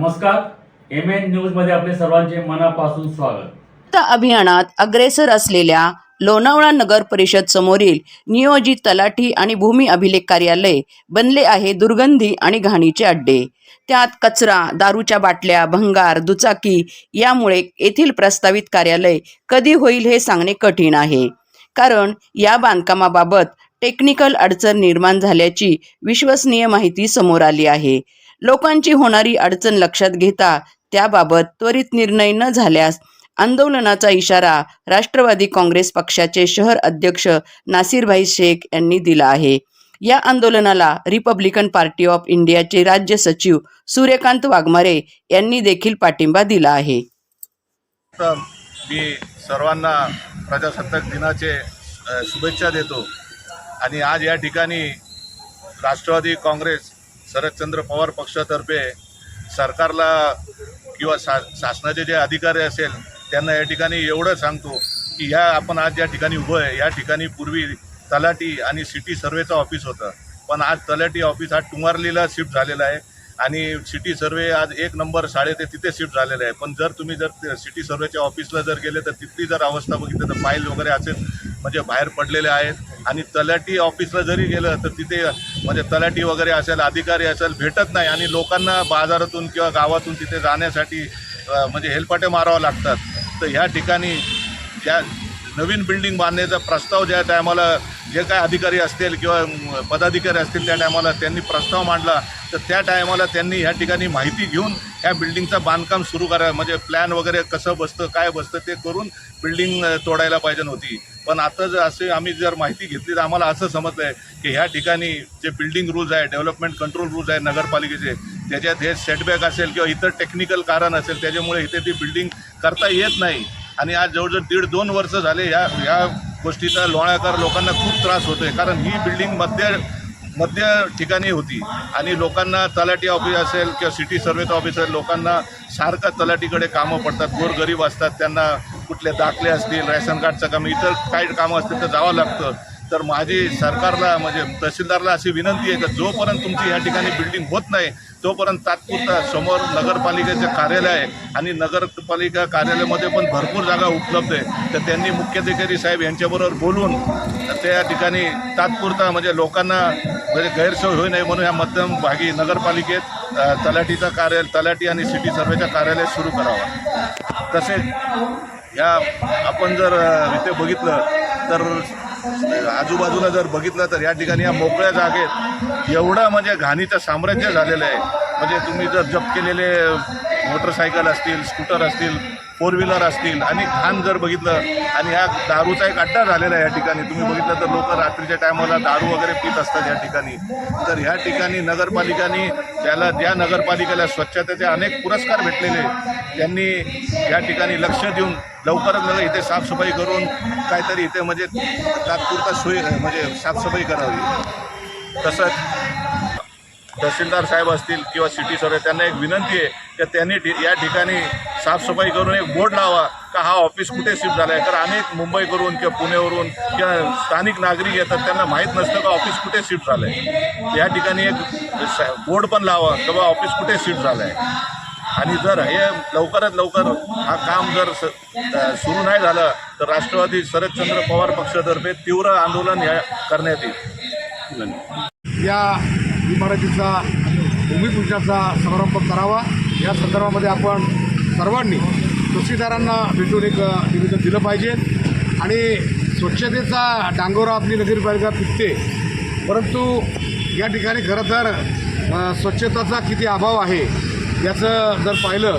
नमस्कार. M N न्यूजमध्ये आपले सर्वांचे मनापासून स्वागत. अभियानात अग्रेसर असलेल्या लोणावळा नगर परिषद समोरील नियोजित तलाठी आणि भूमी अभिलेख कार्यालय बनले आहे दुर्गंधी आणि घाणीचे अड्डे. त्यात कचरा दारूच्या बाटल्या भंगार दुचाकी यामुळे येथील प्रस्तावित कार्यालय कधी होईल हे सांगणे कठीण आहे. कारण या बांधकामाबाबत टेक्निकल अडचण निर्माण झाल्याची विश्वसनीय माहिती समोर आली आहे. लोकांची होणारी अडचण लक्षात घेता त्याबाबत त्वरित निर्णय न झाल्यास आंदोलनाचा इशारा राष्ट्रवादी काँग्रेस पक्षाचे शहर अध्यक्ष नासिरभाई शेख यांनी दिला आहे. या आंदोलनाला रिपब्लिकन पार्टी ऑफ इंडियाचे राज्य सचिव सूर्यकांत वाघमारे यांनी देखील पाठिंबा दिला आहे. मी सर्वांना प्रजासत्ताक दिनाचे शुभेच्छा देतो. आणि आज या ठिकाणी राष्ट्रवादी काँग्रेस शरदचंद्र पवार पक्षातर्फे सरकारला किंवा शा शासनाचे जे अधिकारी असेल त्यांना या ठिकाणी एवढं सांगतो की ह्या आपण आज या ठिकाणी उभं आहे. या ठिकाणी पूर्वी तलाठी आणि सिटी सर्वेचं ऑफिस होतं. पण आज तलाठी ऑफिस आज टुमारलीला शिफ्ट झालेलं आहे आणि सिटी सर्वे आज एक नंबर शाळेत आहे तिथे शिफ्ट झालेलं आहे. पण जर तुम्ही जर सिटी सर्वेच्या ऑफिसला जर गेले तर तिथली जर अवस्था बघितली तर फाईल वगैरे असेल म्हणजे बाहेर पडलेले आहेत. आणि तलाठी ऑफिसला जरी गेलं तर तिथे म्हणजे तलाठी वगैरे असेल अधिकारी असेल भेटत नाही. आणि लोकांना बाजारातून किंवा गावातून तिथे जाण्यासाठी म्हणजे हेलपाटे मारावं लागतात. तर ह्या ठिकाणी ज्या नवीन बिल्डिंग बांधण्याचा प्रस्ताव ज्या टायमाला जे काय अधिकारी असतील किंवा पदाधिकारी असतील त्या टायमाला त्यांनी प्रस्ताव मांडला तर त्या टायमाला त्यांनी ह्या ठिकाणी माहिती घेऊन ह्या बिल्डिंगचं बांधकाम सुरू करा. म्हणजे प्लॅन वगैरे कसं बसतं काय बसतं ते करून बिल्डिंग तोडायला पाहिजे होती. पण आता जर असे आम्ही जर माहिती घेतली तर आम्हाला असं समजलं आहे की ह्या ठिकाणी जे बिल्डिंग रूल्स आहे डेव्हलपमेंट कंट्रोल रूल्स आहे नगरपालिकेचे त्याच्यात हे सेटबॅक असेल किंवा इतर टेक्निकल कारण असेल त्याच्यामुळे इथे ती बिल्डिंग करता येत नाही. आणि आज जवळजवळ दीड दोन वर्ष झाले ह्या ह्या गोष्टीचा लोणाकर लोकांना खूप त्रास होतो आहे कारण ही बिल्डिंग मध्य मध्य ठिकाणी होती. आणि लोकांना तलाठी ऑफिस असेल किंवा सिटी सर्वेचं ऑफिस असेल लोकांना सारखं तलाठीकडे कामं पडतात. गोरगरीब असतात. त्यांना कुठले दाखले असतील रॅशन कार्डचं काम इतर काही कामं असतील तर जावं लागतं. तर माझी सरकारला म्हणजे तहसीलदारला अशी विनंती आहे की जोपर्यंत तुमची या ठिकाणी बिल्डिंग होत नाही तोपर्यंत तात्पुरता समोर नगरपालिकेचे कार्यालय आहे आणि नगरपालिका कार्यालयामध्ये पण भरपूर जागा उपलब्ध आहे. तर त्यांनी मुख्याधिकारी साहेब यांच्याबरोबर बोलून त्या ठिकाणी तात्पुरता म्हणजे लोकांना म्हणजे गैरसोय होऊ नये म्हणून ह्या मध्यम भागी नगरपालिकेत अ, तलाठीचं कार्य तलाठी आणि सिटी सर्वेचं कार्यालय सुरू करावं. तसेच या आपण जर इथे बघितलं तर आजूबाजूला जर बघितलं तर या ठिकाणी या मोकळ्या जागेत एवढं म्हणजे घाणीचं साम्राज्य झालेलं आहे. म्हणजे तुम्ही जर जप केलेले मोटरसायकल असतील स्कूटर असतील फोर व्हीलर असतील आणि घाण जर बघितलं आणि ह्या दारूचा एक अड्डा झालेला आहे या ठिकाणी. तुम्ही बघितलं तर लोक रात्रीच्या टायमाला दारू वगैरे पित असतात या ठिकाणी. तर ह्या ठिकाणी नगरपालिकांनी त्याला ज्या नगरपालिकेला स्वच्छतेचे अनेक पुरस्कार भेटलेले त्यांनी या ठिकाणी लक्ष देऊन लवकरात लवकर इथे साफसफाई करून काहीतरी इथे म्हणजे तात्पुरता सोयी म्हणजे साफसफाई करावी. तसंच तहसीलदार साहेब असतील किंवा सिटी सर त्यांना एक विनंती आहे की त्यांनी या ठिकाणी साफसफाई करून एक बोर्ड लावा का हा ऑफिस कुठे शिफ्ट झाला आहे कारण अनेक मुंबईवरून किंवा पुणेवरून किंवा स्थानिक नागरिक येतात त्यांना माहीत नसतं का ऑफिस कुठे शिफ्ट झालं आहे या ठिकाणी एक बोर्ड पण लावा की बा ऑफिस कुठे शिफ्ट झालं आहे आणि जर हे लवकरात लवकर हा काम जर स सुरू नाही झालं तर राष्ट्रवादी शरदचंद्र पवार पक्षातर्फे तीव्र आंदोलन या करण्यात येईल. या इमारतीचा भूमिपूजनाचा समारंभ करावा. या संदर्भामध्ये आपण सर्वांनी तहसीलदारांना भेटून एक निवेदन दिलं पाहिजे. आणि स्वच्छतेचा डांगोरा आपली नगरपालिका पिकते. परंतु या ठिकाणी खरं तर स्वच्छताचा किती अभाव आहे याचं जर पाहिलं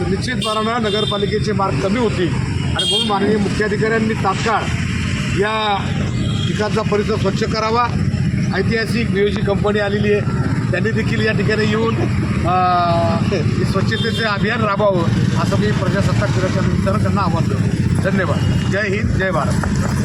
तर निश्चितपणानं नगरपालिकेचे मार्ग कमी होतील. आणि म्हणून माननीय मुख्याधिकाऱ्यांनी तात्काळ या ठिकाणचा परिसर स्वच्छ करावा. ऐतिहासिक नियोजित कंपनी आलेली आहे. त्यांनी देखील या ठिकाणी येऊन हे स्वच्छतेचे अभियान राबवावं असं मी प्रजासत्ताक दिनाच्या निमित्तानं त्यांना आवाहन करतो. धन्यवाद. जय हिंद जय भारत.